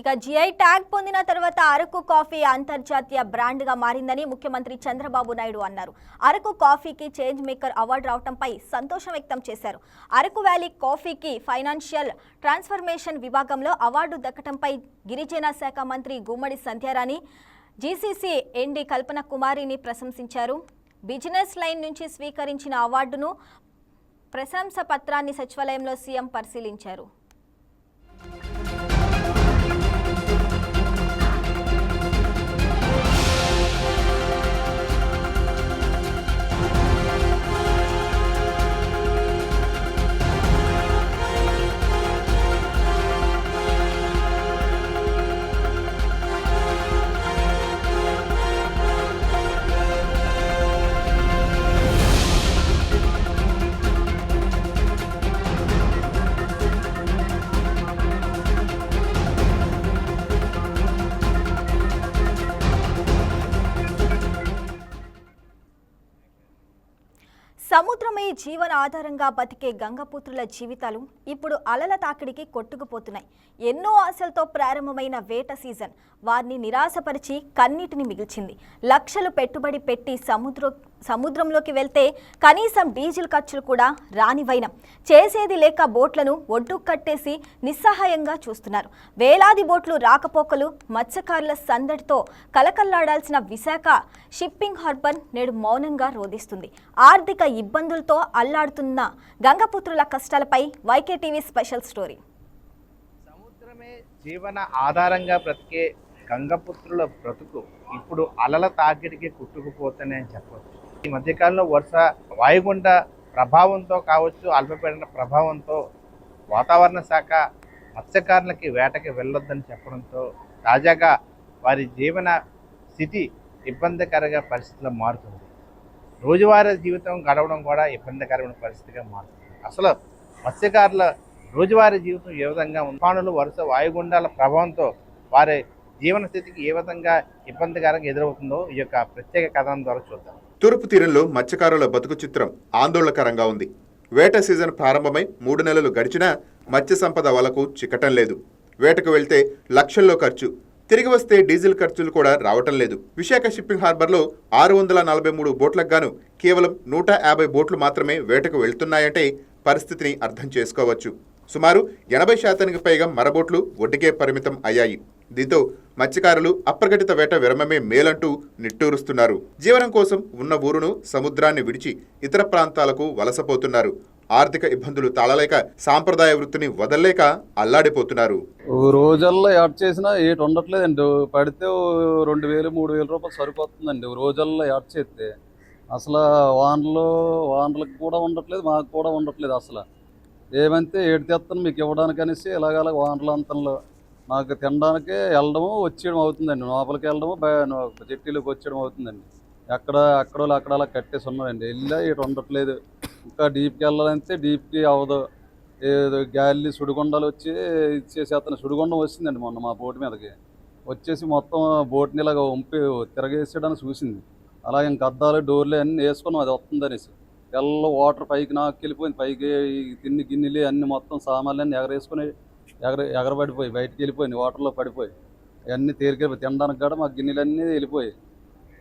ఇక GI tag పొందిన తర్వాత అరకు కాఫీ అంతర్జాతీయ బ్రాండ్గా మారిందని ముఖ్యమంత్రి చంద్రబాబు నాయుడు అన్నారు. అరకు కాఫీకి చేంజ్ మేకర్ అవార్డు రావడంపై సంతోషం వ్యక్తం చేశారు. అరకు వ్యాలీ కాఫీకి ఫైనాన్షియల్ ట్రాన్స్ఫర్మేషన్ విభాగంలో అవార్డు దక్కటంపై గిరిజన శాఖ మంత్రి గుమ్మడి సంధ్యారాణి జీసీసీ ఎండి కల్పన కుమారిని ప్రశంసించారు. బిజినెస్ లైన్ నుంచి స్వీకరించిన అవార్డును ప్రశంస పత్రాన్ని సచివాలయంలో సీఎం పరిశీలించారు. జీవన ఆధారంగా బతికే గంగపుత్రుల జీవితాలు ఇప్పుడు అలల తాకిడికి కొట్టుకుపోతున్నాయి. ఎన్నో ఆశలతో ప్రారంభమైన వేట సీజన్ వారిని నిరాశపరిచి కన్నీటిని మిగిల్చింది. లక్షలు పెట్టుబడి పెట్టి సముద్ర సముద్రంలోకి వెళ్తే కనీసం డీజిల్ ఖర్చులు కూడా రానివైనం చేసేది లేక బోట్లను ఒడ్డు కట్టేసి నిస్సహాయంగా చూస్తున్నారు. వేలాది బోట్లు రాకపోకలు మత్స్యకారుల సందడితో కలకల్లాడాల్సిన విశాఖ షిప్పింగ్ హార్బర్ నేడు మౌనంగా రోధిస్తుంది. ఆర్థిక ఇబ్బందులతో అల్లాడుతున్న గంగపుత్రుల కష్టాలపై వైకే టీవీ స్పెషల్ స్టోరీ. సముద్రమే జీవన ఆధారంగా బ్రతికే గంగపుత్రుల బ్రతుకు ఇప్పుడు అలల తాకిడికి కుట్టుకుపోతూనే చెప్పవచ్చు ఈ మధ్యకాలంలో వర్ష వాయుగుండ ప్రభావంతో కావచ్చు అల్పపీడన ప్రభావంతో వాతావరణ శాఖ మత్స్యకారులకి వేటకి వెళ్ళొద్దని చెప్పడంతో తాజాగా వారి జీవన స్థితి ఇబ్బందికరంగా పరిస్థితులు మారుతుంది. రోజువారీ జీవితం గడవడం కూడా ఇబ్బందికరమైన పరిస్థితిగా మారుతుంది. అసలు మత్స్యకారుల రోజువారీ జీవితం ఏ విధంగా తుఫానులు వరుస వాయుగుండాల ప్రభావంతో వారి జీవన స్థితికి ఏ విధంగా ఇబ్బందికరంగా ఎదురవుతుందో ఈ యొక్క ప్రత్యేక కథనం ద్వారా చూద్దాం. తూర్పు తీరంలో మత్స్యకారుల బతుకు చిత్రం ఆందోళనకరంగా ఉంది. వేట సీజన్ ప్రారంభమై మూడు నెలలు గడిచినా మత్స్య సంపద వలకు చిక్కటం లేదు. వేటకు వెళ్తే లక్షల్లో ఖర్చు. తిరిగి వస్తే డీజిల్ ఖర్చులు కూడా రావటం లేదు. విశాఖ షిప్పింగ్ హార్బర్లో ఆరు వందల నలభై మూడు బోట్లకు గాను కేవలం నూట యాభై బోట్లు మాత్రమే వేటకు వెళ్తున్నాయంటే పరిస్థితిని అర్థం చేసుకోవచ్చు. సుమారు ఎనభై శాతానికి పైగా మరబోట్లు ఒడ్డుకే పరిమితం అయ్యాయి. దీంతో మత్స్యకారులు అప్రకటిత వేట విరమమే మేలంటూ నిట్టూరుస్తున్నారు. జీవనం కోసం ఉన్న ఊరును సముద్రాన్ని విడిచి ఇతర ప్రాంతాలకు వలసపోతున్నారు. ఆర్థిక ఇబ్బందులు తాళలేక సాంప్రదాయ వృత్తిని వదల్లేక అల్లాడిపోతున్నారు. ఓ రోజల్లో యాడ్ చేసినా ఏటు ఉండట్లేదండి. పడితే రెండు వేలు మూడు వేల రూపాయలు సరిపోతుందండి. రోజల్లో యాడ్ చేస్తే అసలు వానలు వానలకు కూడా ఉండట్లేదు మాకు కూడా ఉండట్లేదు అసలు. ఏమంటే ఏడు తెస్తాను మీకు ఇవ్వడానికి అనేసి ఇలాగ వానల అంతంలో మాకు తినడానికి వెళ్ళడము వచ్చేయడం అవుతుందండి. లోపలికి వెళ్ళడము బయ- జట్టీలోకి వచ్చేయడం అవుతుందండి. ఎక్కడ అక్కడ అక్కడ అలా కట్టేసి ఉన్నారండి. వెళ్ళా ఇటు ఉండట్లేదు. ఇంకా డీప్కి వెళ్ళాలంటే డీప్కి అవ్వదు ఏదో గాలి సుడిగుండాలు వచ్చి ఇచ్చేసి సుడిగుండం వచ్చిందండి మొన్న మా బోట్ మీదకి. వచ్చేసి మొత్తం బోట్ని ఇలాగ ఉంపి తిరగేసేయడానికి చూసింది. అలాగే ఇంక అద్దాలు డోర్లు అన్నీ వేసుకున్నాం అది వస్తుందనేసి. ఎల్ల వాటర్ పైకి నాకు వెళ్ళిపోయింది. పైకి తిన్ని గిన్నెలు అన్ని మొత్తం సామాన్లు అన్నీ ఎగరేసుకుని ఎగర ఎగరబడిపోయి బయటికి వెళ్ళిపోయింది. వాటర్లో పడిపోయి. అవన్నీ తేలికెళ్ళిపోయి తినడానికి కూడా మా గిన్నెలన్నీ వెళ్ళిపోయాయి.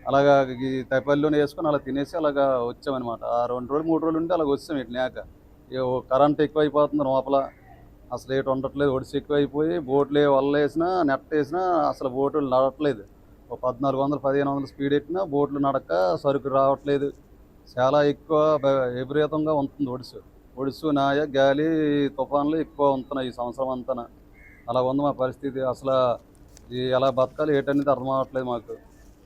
అలాగా ఈ తైపల్లోనే వేసుకొని అలా తినేసి అలాగా వచ్చామన్నమాట. ఆ రెండు రోజులు మూడు రోజులు ఉంటే అలాగ వచ్చాం ఇటు నేక కరెంట్ ఎక్కువ అయిపోతుంది లోపల. అసలు ఏటు ఉండట్లేదు ఒడిసి ఎక్కువ అయిపోయి బోట్లు వల్ల వేసినా నెట్ వేసినా అసలు బోట్లు నడట్లేదు ఒక పద్నాలుగు వందలు పదిహేను వందలు స్పీడ్ ఎక్కినా బోట్లు నడక సరుకు రావట్లేదు. చాలా ఎక్కువ విపరీతంగా ఉంటుంది ఒడిసు. ఒడిసు నాయ గాలి తుఫాన్లు ఎక్కువ ఉంటున్నాయి ఈ సంవత్సరం అంతా అలా ఉంది మా పరిస్థితి. అసలు ఎలా బతకాలి ఏటనేది అర్థం అవ్వట్లేదు మాకు.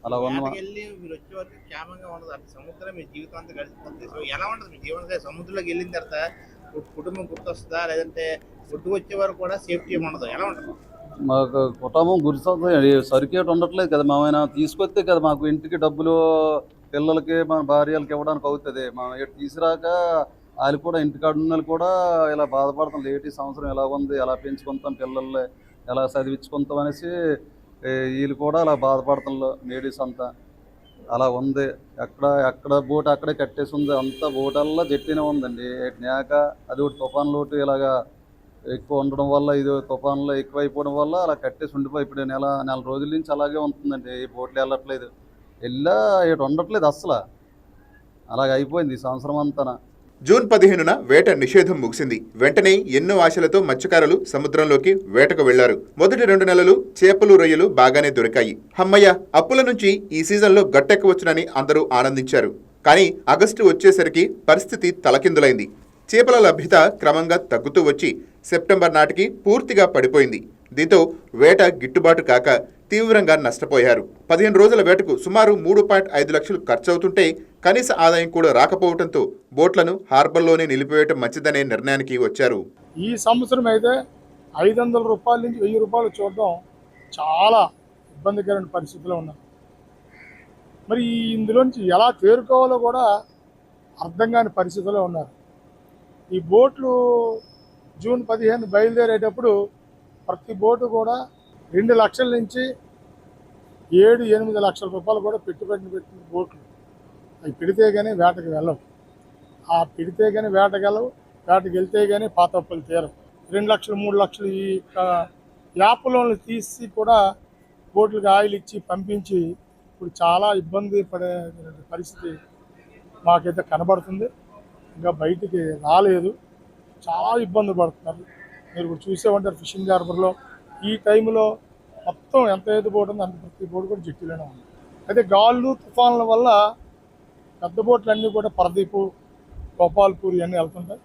అలా వెళ్ళి మీరు వచ్చే వరకు క్షేమంగా ఉండదు. అంటే సముద్రం మీ జీవితం అంతా గడిచిపోతుంది సో ఎలా ఉంటుంది? మీ జీవన? సముద్రంలోకి వెళ్ళిన తర్వాత కుటుంబం గుర్తొస్తుందా? లేదంటే ఒడ్డుకు వచ్చే వరకు కూడా సేఫ్టీ ఉండదు ఎలా ఉంటుంది? మాకు కుటుంబం గురిసొస్తుంది సరికేట్ ఉండట్లేదు కదా మేమైనా తీసుకొస్తే కదా మాకు ఇంటికి డబ్బులు పిల్లలకి మన భార్యలకి ఇవ్వడానికి అవుతుంది. మనం ఇటు తీసుకురాక వాళ్ళు కూడా ఇంటికాడ ఉన్న వాళ్ళు కూడా ఇలా బాధపడతాం. లేట్ ఈ సంవత్సరం ఎలా ఉంది? ఎలా పెంచుకుంటాం పిల్లల్ని? ఎలా చదివించుకుంటాం అనేసి వీళ్ళు కూడా అలా బాధపడుతున్నారు. లేడీస్ అంతా అలా ఉంది. ఎక్కడ ఎక్కడ బోట్ అక్కడే కట్టేసి ఉంది. అంతా బోటల్లా జట్టినే ఉందండి. నేక అది ఒకటి తుఫాన్ లోటు ఇలాగా ఎక్కువ ఉండడం వల్ల ఇది తుఫాన్లో ఎక్కువ అయిపోవడం వల్ల అలా కట్టేసి ఉండిపోయి ఇప్పుడు నెల నెల రోజుల నుంచి అలాగే ఉంటుందండి. ఈ బోట్లు వెళ్ళట్లేదు. వెళ్ళా ఇటు ఉండట్లేదు అసలు అలాగ అయిపోయింది ఈ సంవత్సరం అంతా జూన్ పదిహేనున వేట నిషేధం ముగిసింది. వెంటనే ఎన్నో ఆశలతో మత్స్యకారులు సముద్రంలోకి వేటకు వెళ్ళారు. మొదటి రెండు నెలలు చేపలు రొయ్యలు బాగానే దొరికాయి. హమ్మయ్య అప్పుల నుంచి ఈ సీజన్లో గట్టెక్కవచ్చునని అందరూ ఆనందించారు. కానీ ఆగస్టు వచ్చేసరికి పరిస్థితి తలకిందులైంది. చేపల లభ్యత క్రమంగా తగ్గుతూ వచ్చి సెప్టెంబర్ నాటికి పూర్తిగా పడిపోయింది. దీంతో వేట గిట్టుబాటు కాక తీవ్రంగా నష్టపోయారు. పదిహేను రోజుల వేటకు సుమారు మూడు పాయింట్ ఐదు లక్షలు ఖర్చవుతుంటే కనీస ఆదాయం కూడా రాకపోవడంతో బోట్లను హార్బర్లోనే నిలిపివేయటం మంచిదనే నిర్ణయానికి వచ్చారు. ఈ సంవత్సరం అయితే ఐదు వందల రూపాయల నుంచి వెయ్యి రూపాయలు చూడడం చాలా ఇబ్బందికరమైన పరిస్థితిలో ఉన్నాం. మరి ఈ ఇందులోంచి ఎలా తేరుకోవాలో కూడా అర్థం కాని పరిస్థితిలో ఉన్నారు. ఈ బోట్లు జూన్ పదిహేను బయలుదేరేటప్పుడు ప్రతి బోటు కూడా రెండు లక్షల నుంచి ఏడు ఎనిమిది లక్షల రూపాయలు కూడా పెట్టుబడి పెట్టిన బోట్లు. అవి పెడితే కానీ వేటకు వెళ్ళవు ఆ పెడితే కానీ వేటకు వెళ్తే కానీ పాతప్పులు తీరవు. రెండు లక్షలు మూడు లక్షలు ఈ యాప్ లోన్లు తీసి కూడా బోట్లకు ఆయిల్ ఇచ్చి పంపించి ఇప్పుడు చాలా ఇబ్బంది పడే పరిస్థితి మాకైతే కనబడుతుంది. ఇంకా బయటికి రాలేదు. చాలా ఇబ్బంది పడుతున్నారు. మీరు ఇప్పుడు చూసే ఉంటారు ఫిషింగ్ హార్బర్లో. ఈ టైంలో మొత్తం ఎంత ఎత్తు అంత ప్రతి బోర్డు కూడా జట్టులోనే ఉంది. అయితే గాళ్ళు తుఫాన్ల వల్ల పెద్ద బోట్లన్నీ కూడా పరదీపు గోపాల్పూర్ ఇవన్నీ వెళ్తుంటాయి.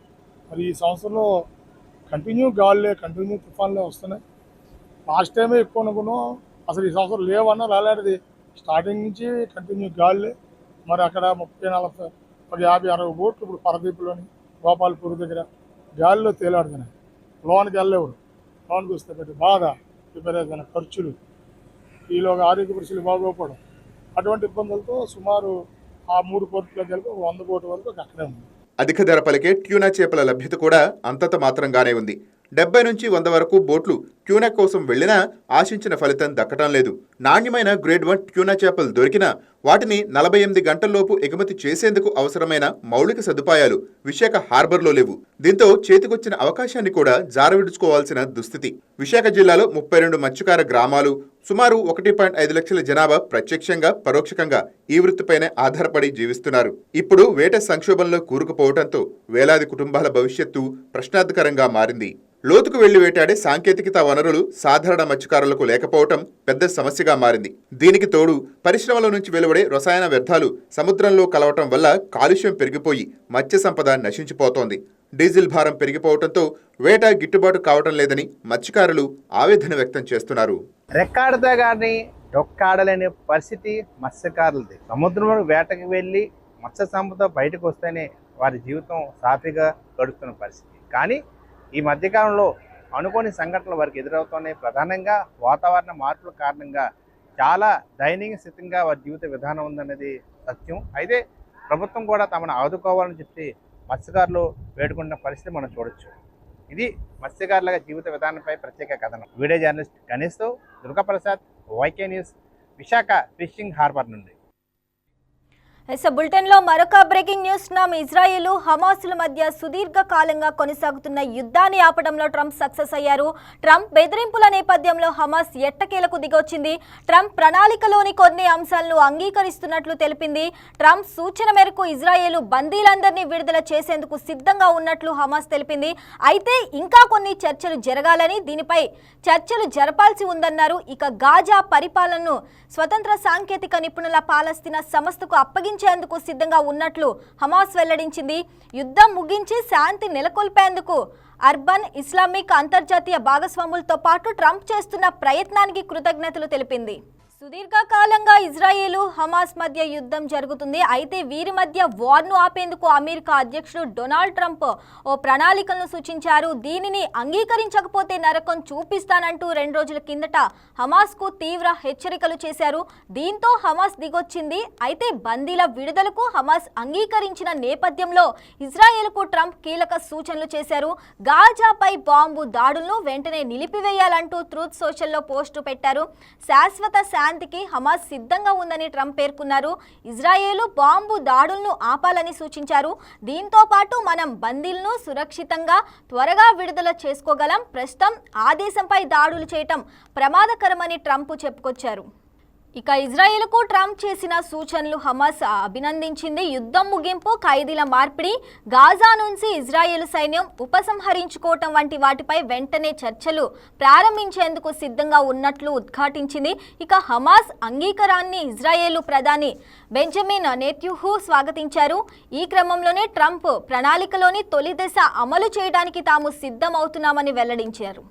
మరి ఈ సంవత్సరంలో కంటిన్యూ గాల్లే కంటిన్యూ తుఫాన్లే వస్తున్నాయి. లాస్ట్ టైమే ఎక్కువ అనుకున్నాం. అసలు ఈ సంవత్సరం లేవన్నా రాలేడది స్టార్టింగ్ నుంచి కంటిన్యూ గాల్లే. మరి అక్కడ ముప్పై నలభై ఒక యాభై అరవై బోట్లు ఇప్పుడు పరదీపులోని గోపాల్పూర్ దగ్గర గాలిలో తేలాడుతున్నాయి. లోనికి వెళ్ళేవాడు లోనికి వస్తే పెట్టి బాధ విపరీతమైన ఖర్చులు. ఈలోగా ఆరోగ్య పరిస్థితులు బాగోకపోవడం. అటువంటి ఇబ్బందులతో సుమారు ఆ మూడు కోట్ల కలిపి వంద కోట్ల వరకు అక్కడే ఉంది. అధిక ధర పలికే ట్యూనా చేపల లభ్యత కూడా అంతంత మాత్రంగానే ఉంది. డెబ్బై నుంచి వంద వరకు బోట్లు ట్యూనా కోసం వెళ్ళినా ఆశించిన ఫలితం దక్కటం లేదు. నాణ్యమైన గ్రేడ్ వన్ ట్యూనా చేపలు దొరికినా వాటిని నలభై ఎనిమిది గంటల్లోపు ఎగుమతి చేసేందుకు అవసరమైన మౌలిక సదుపాయాలు విశాఖ హార్బర్లో లేవు. దీంతో చేతికొచ్చిన అవకాశాన్ని కూడా జారవిడుచుకోవాల్సిన దుస్థితి. విశాఖ జిల్లాలో ముప్పై రెండు మత్స్యకార గ్రామాలు సుమారు ఒకటి పాయింట్ ఐదు లక్షల జనాభా ప్రత్యక్షంగా పరోక్షకంగా ఈ వృత్తిపైనే ఆధారపడి జీవిస్తున్నారు. ఇప్పుడు వేట సంక్షోభంలో కూరుకుపోవడంతో వేలాది కుటుంబాల భవిష్యత్తు ప్రశ్నార్థకరంగా మారింది. లోతుకు వెళ్ళి వేటాడే సాంకేతికత వనరులు సాధారణ మత్స్యకారులకు లేకపోవటం పెద్ద సమస్యగా మారింది. దీనికి తోడు పరిశ్రమల నుంచి వెలువడే రసాయన వ్యర్థాలు సముద్రంలో కలవటం వల్ల కాలుష్యం పెరిగిపోయి మత్స్య సంపద నశించిపోతోంది. డీజిల్ భారం పెరిగిపోవడంతో వేట గిట్టుబాటు కావటం లేదని మత్స్యకారులు ఆవేదన వ్యక్తం చేస్తున్నారు. రెక్కాడితే కానీ డొక్కాడలేని పరిస్థితి మత్స్యకారులది. సముద్రంలో వేటకు వెళ్ళి మత్స్య సంపద బయటకు వస్తేనే వారి జీవితం సాఫీగా గడుపుతున్న పరిస్థితి. కానీ ఈ మధ్యకాలంలో అనుకోని సంఘటనలు వారికి ఎదురవుతున్నాయి. ప్రధానంగా వాతావరణ మార్పుల కారణంగా చాలా దయనీయ స్థితిగా వారి జీవిత విధానం ఉందనేది సత్యం. అయితే ప్రభుత్వం కూడా తమను ఆదుకోవాలని చెప్పి మత్స్యకారులు వేడుకుంటున్న పరిస్థితి మనం చూడొచ్చు. ఇది మత్స్యకారుల జీవిత విధానంపై ప్రత్యేక కథనం. Video journalist గణేష్తో Durgaprasad YK news Visakha fishing harbour నుండి. ఎస్ బులెటిన్లో మరొక బ్రేకింగ్ న్యూస్. నామ్ ఇజ్రాయిల్ హమాసుల మధ్య సుదీర్ఘ కాలంగా కొనసాగుతున్న యుద్ధాన్ని ఆపడంలో ట్రంప్ సక్సెస్ అయ్యారు. ట్రంప్ బెదిరింపుల నేపథ్యంలో హమాస్ ఎట్టకేలకు దిగొచ్చింది. ట్రంప్ ప్రణాళికలోని కొన్ని అంశాలను అంగీకరిస్తున్నట్లు తెలిపింది. ట్రంప్ సూచన మేరకు ఇజ్రాయేల్ బందీలందరినీ విడుదల చేసేందుకు సిద్ధంగా ఉన్నట్లు హమాస్ తెలిపింది. అయితే ఇంకా కొన్ని చర్చలు జరగాలని దీనిపై చర్చలు జరపాల్సి ఉందన్నారు. ఇక గాజా పరిపాలనను స్వతంత్ర సాంకేతిక నిపుణుల పాలస్తీనా సంస్థకు అప్పగించేందుకు సిద్ధంగా ఉన్నట్లు హమాస్ వెల్లడించింది. యుద్ధం ముగించి శాంతి నెలకొల్పేందుకు అర్బన్ ఇస్లామిక్ అంతర్జాతీయ భాగస్వాములతో పాటు ట్రంప్ చేస్తున్న ప్రయత్నానికి కృతజ్ఞతలు తెలిపింది. సుదీర్ఘకాలంగా ఇజ్రాయేలు హమాస్ మధ్య యుద్ధం జరుగుతుంది. అయితే వీరి మధ్య వార్ను ఆపేందుకు అమెరికా అధ్యక్షుడు డొనాల్డ్ ట్రంప్ ఓ ప్రణాళికలను సూచించారు. దీనిని అంగీకరించకపోతే నరకం చూపిస్తానంటూ రెండు రోజుల కిందట హమాస్కు తీవ్ర హెచ్చరికలు చేశారు. దీంతో హమాస్ దిగొచ్చింది. అయితే బందీల విడుదలకు హమాస్ అంగీకరించిన నేపథ్యంలో ఇజ్రాయెల్కు ట్రంప్ కీలక సూచనలు చేశారు. గాజాపై బాంబు దాడులను వెంటనే నిలిపివేయాలంటూ ట్రూత్ సోషల్లో పోస్టు పెట్టారు. శాశ్వత శాంతి శాంతికి హమాస్ సిద్ధంగా ఉందని ట్రంప్ పేర్కొన్నారు. ఇజ్రాయేలు బాంబు దాడులను ఆపాలని సూచించారు. దీంతో పాటు మనం బందీలను సురక్షితంగా త్వరగా విడుదల చేసుకోగలం. ప్రస్తుతం ఆ దేశంపై దాడులు చేయటం ప్రమాదకరమని ట్రంప్ చెప్పుకొచ్చారు. ఇక ఇజ్రాయెల్కు ట్రంప్ చేసిన సూచనలు హమాస్ అభినందించింది. యుద్ధం ముగింపు ఖైదీల మార్పిడి గాజా నుంచి ఇజ్రాయెల్ సైన్యం ఉపసంహరించుకోవటం వంటి వాటిపై వెంటనే చర్చలు ప్రారంభించేందుకు సిద్ధంగా ఉన్నట్లు ఉద్ఘాటించింది. ఇక హమాస్ అంగీకారాన్ని ఇజ్రాయెల్ ప్రధాని బెంజమిన్ నెత్యుహు స్వాగతించారు. ఈ క్రమంలోనే ట్రంప్ ప్రణాళికలోని తొలి దశ అమలు చేయడానికి తాము సిద్ధమవుతున్నామని వెల్లడించారు.